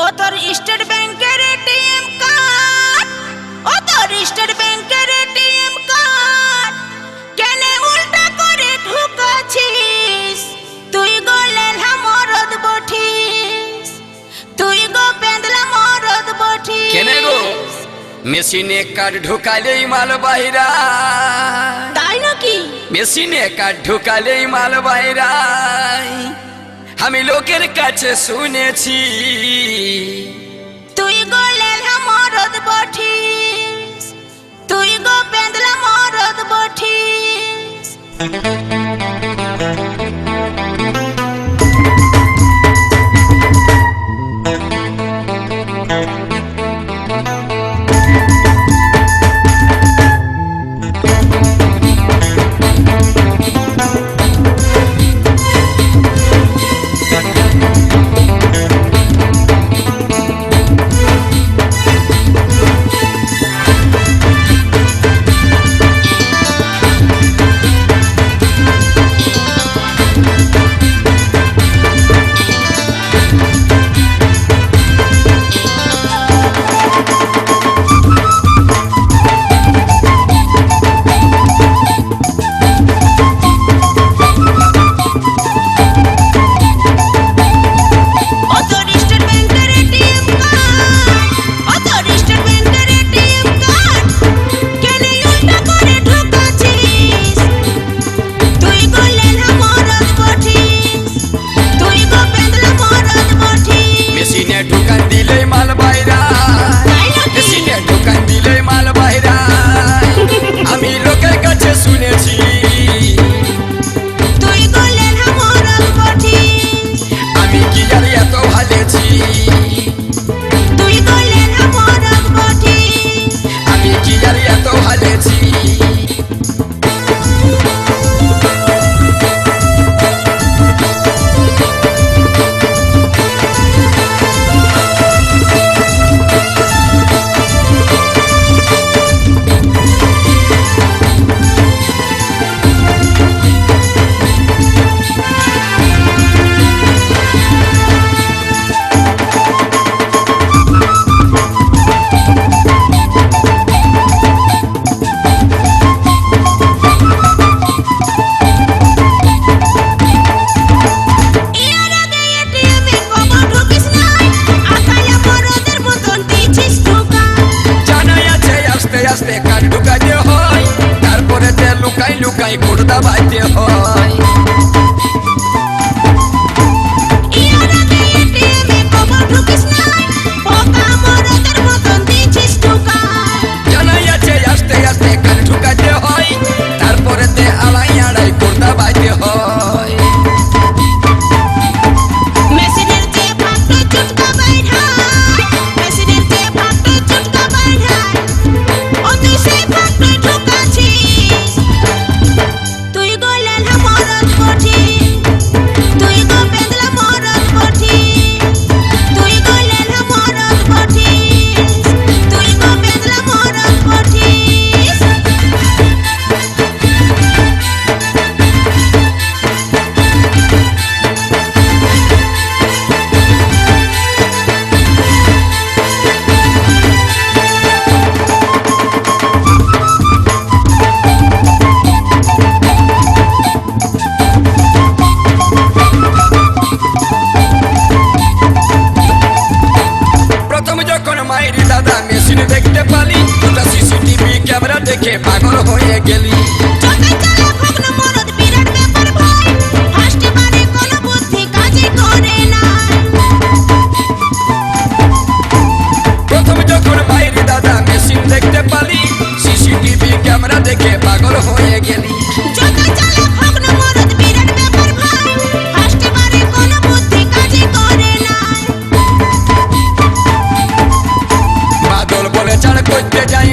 ও তোর স্টেট ব্যাংকের ATM card. ও তোর স্টেট ব্যাংকের এটিএম কার্ড। কেন উল্টা করে ঢুকাছিস? তুই গলেলা মরদ বঠিস। তুই গো পেন্দলা মরদ বঠি কেন গো? মেশিনে কার্ড ঢুকালেই মাল বাহিরা তাই নাকি? মেশিনে কার্ড ঢুকালেই মাল বাহিরা আমি লোকের কাছে শুনেছি। তুই গলেন মরদ বঠি তুই গো পেন্দলা মরদ বঠি Ay kurda batıyor ন্যাবরা দেখে পাগল হয়ে গেলি। দেখতে পালি সিসিটিভি ক্যামেরা দেখে পাগল হয়ে গেলি। বাদল বলে চার করতে যাই